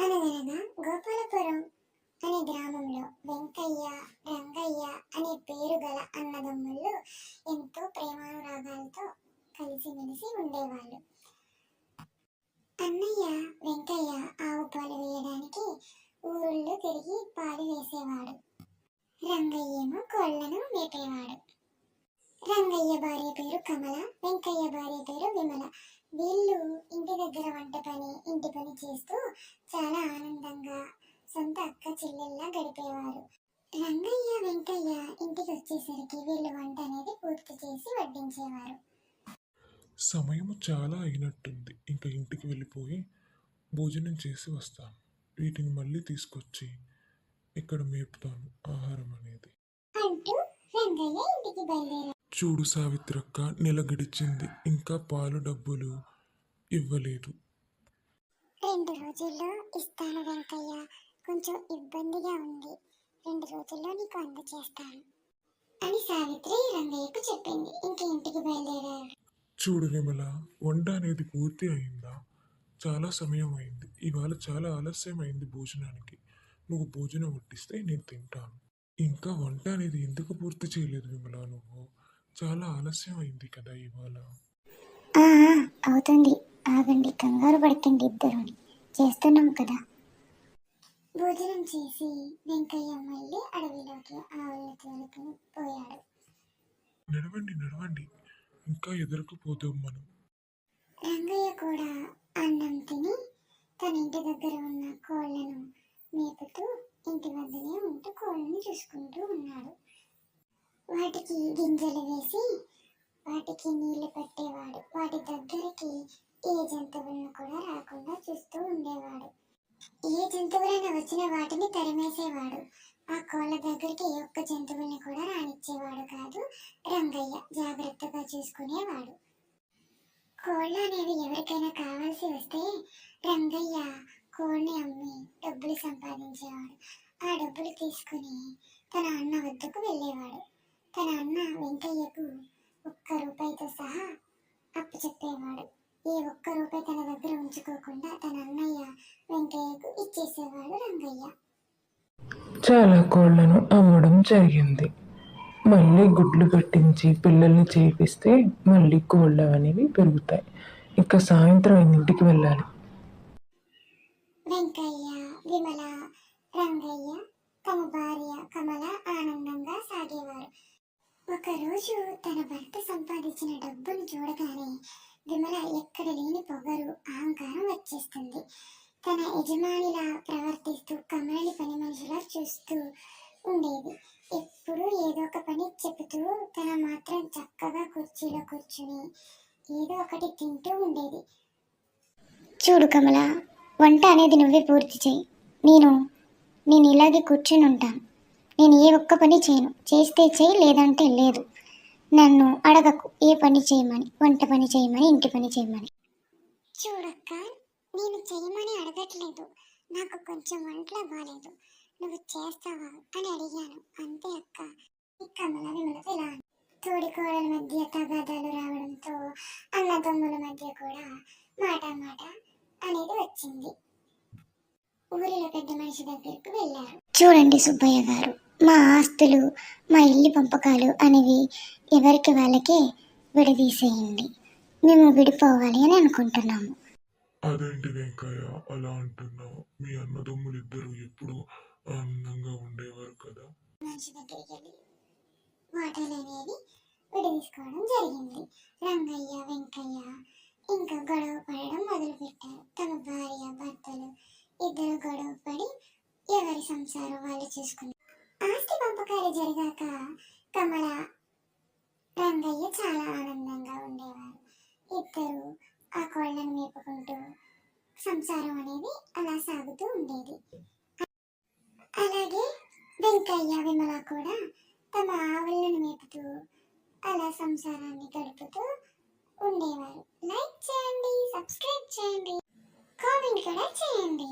అనగనగా గోపాలపురం అనే గ్రామంలో వెంకయ్య రంగయ్య అనే పేరు గల అన్నదమ్ముళ్ళు ఎంతో ప్రేమానురాగాలతో కలిసిమెలిసి ఉండేవాళ్ళు. అన్నయ్య వెంకయ్య ఆవు పాలు వేయడానికి ఊరుళ్ళు తిరిగి పాలు వేసేవాడు. రంగయ్య ఏమో కోళ్ళను మేపేవాడు రంగయ్య భార్య పేరు కమల వెంకయ్య భార్య పేరు విమల. వీళ్ళు ఇంటి దగ్గర వంట పని ఇంటి పని చేస్తూ చాలా ఆనందంగా సొంత అక్క చెల్లెల్లా గడిపేవారు. రంగయ్య వెంకయ్య ఇంటికి వచ్చేసరికి వీళ్ళు వంట అనేది పూర్తి చేసి వడ్డించేవారు. సమయం చాలా అయినట్టుంది. ఇంకా ఇంటికి వెళ్ళిపోయి భోజనం చేసి వస్తాను. వీటిని మళ్ళీ తీసుకొచ్చి ఇక్కడ మేపుతాను ఆహారం అనేది. అంటూ రంగయ్య ఇంటికి బయలుదేరాడు చూడు సావిత్రక్క నెల గడిచింది. ఇంకా పాలు డబ్బులు ఇవ్వలేదు. రెండు రోజుల్లో ఇస్తాను వెంకయ్య. కొంచెం ఇబ్బందిగా ఉంది. రెండు రోజుల్లో నీకు అందజేస్తాను అని సావిత్రి రంగయ్యకు చెప్పింది. ఇంక ఇంటికి బయలుదేరాడు చూడు విమల వంట అనేది పూర్తి అయిందా? చాలా సమయం అయింది. ఇవాళ చాలా ఆలస్యం అయింది భోజనానికి. నువ్వు భోజనం వడ్డిస్తే నేను తింటాను. ఇంకా వంట అనేది ఎందుకు పూర్తి చేయలేదు విమల నువ్వు? చాలా ఆలస్యం అయింది కదా ఇవాళ. ఆ, అవుతుంది ఆగండి. కంగారు పడకండి ఇద్దరుని చేస్తున్నాం కదా. భోజనం చేసి వెంకయ్య మళ్ళీ అడవిలోకి ఆవులను తోలుకుని పోయాడు. నడవండి నడవండి. ఇంకా ఎదురుకు పోతాం మనం. రంగయ్య కూడా అన్నం తిని తన ఇంటి దగ్గర ఉన్న కోళ్ళను మేపుతూ ఇంటి వద్దనే ఉంటూ కోళ్ళను చూసుకుంటూ ఉన్నాడు. వాటికి గింజలు వేసి వాటికి నీళ్ళు పెట్టేవాడు. వాటి దగ్గరికి ఏ జంతువులను కూడా రాకుండా చూస్తూ ఉండేవాడు. ఏ జంతువులైనా వచ్చిన వాటిని తరిమేసేవాడు. ఆ కోళ్ళ దగ్గరికి ఏ ఒక్క జంతువుల్ని కూడా రానిచ్చేవాడు కాదు. రంగయ్య జాగ్రత్తగా చూసుకునేవాడు. కోళ్ళు అనేవి ఎవరికైనా కావాల్సి వస్తే రంగయ్య కోడిని అమ్మి డబ్బులు సంపాదించేవాడు. ఆ డబ్బులు తీసుకుని తన అన్న వద్దకు వెళ్ళేవాడు. తన అన్న వెంకయ్యకు ఒక్క రూపాయితో సహా అప్పు చెప్పేవాడు. ఏ ఒక్క రూపాయి తన దగ్గర ఉంచుకోకుండా తన అన్నయ్య వెంకయ్యకు ఇచ్చేసేవాడు రంగయ్య. చాలా కోళ్ళను అమ్మడం జరిగింది. మళ్ళీ గుడ్లు పెట్టించి పిల్లల్ని చేపిస్తే మళ్ళీ కోళ్ళు అనేవి పెరుగుతాయి. ఇంకా సాయంత్రం ఎన్నింటికి వెళ్ళాలి. వెంకయ్య విమల రంగయ్య తమ భార్య కమల ఆనందంగా ఒకరోజు తన భర్త సంపాదించిన డబ్బును చూడగానే విమల ఎక్కడ లేని పొగరు అహంకారం వచ్చేస్తుంది. తన యజమానిలా ప్రవర్తిస్తూ కమలని పని మనిషిలా చూస్తూ ఉండేది. ఎప్పుడూ ఏదో ఒక పని చెబుతూ తన మాత్రం చక్కగా కుర్చీలో కూర్చుని ఏదో ఒకటి తింటూ ఉండేది. చూడు కమల వంట అనేది నువ్వే పూర్తి చేయి. నేను నేను ఇలాగే కూర్చుని ఉంటాను. నేను ఏ ఒక్క పని చేయను. చేస్తే చేయి లేదంటే లేదు. నన్ను అడగకు. ఏ పని చేయమని? వంట పని చేయమని? ఇంటి పని చేయమని? చూడక్క నేను చేయమని అడగట్లేదు. నాకు కొంచెం వంటలో బాగాలేదు నువ్వు చేస్తావా అని అడిగాను. అంతే అక్క. కమల ఇలా అంది. తోడికోడల మధ్య తగాదాలు రావడంతో అన్నదమ్ముల మధ్య కూడా మాట మాట అనేది వచ్చింది. ఊరిలో పెద్ద మనిషి దగ్గరకు వెళ్ళారు. చూడండి సుబ్బయ్య గారు. మా ఆస్తులు మా ఇల్లు పంపకాలు అనేవి ఎవరికి వాళ్ళకే విడదీసేయండి. మేము విడిపోవాలి అని అనుకుంటున్నాము. అదేంటి వెంకయ్య? అలా అంటున్నావు. మీ అన్నదమ్ములు ఇద్దరు ఎప్పుడు ఆనందంగా ఉండేవారు కదా? మనిషి దగ్గరికి వెళ్ళి మాటలు అనేవి విడదీసుకోవడం జరిగింది. రంగయ్య వెంకయ్య ఇంకా గొడవ పడడం మొదలుపెట్టారు. తమ భార్య భర్తలు ఇద్దరు గొడవ పడి ఎవరి సంసారం వాళ్ళు చూసుకున్నారు? జరిగాక కమల రంగయ్య చాలా ఆనందంగా ఉండేవారు. ఇద్దరు ఆ కోళ్ళను మేపుకుంటూ సంసారం అనేది అలా సాగుతూ ఉండేది. అలాగే వెంకయ్య విమల కూడా తమ ఆవులను మేపుతూ అలా సంసారాన్ని గడుపుతూ ఉండేవారు. లైక్ చేయండి సబ్స్క్రైబ్ చేయండి కామెంట్ కూడా చేయండి.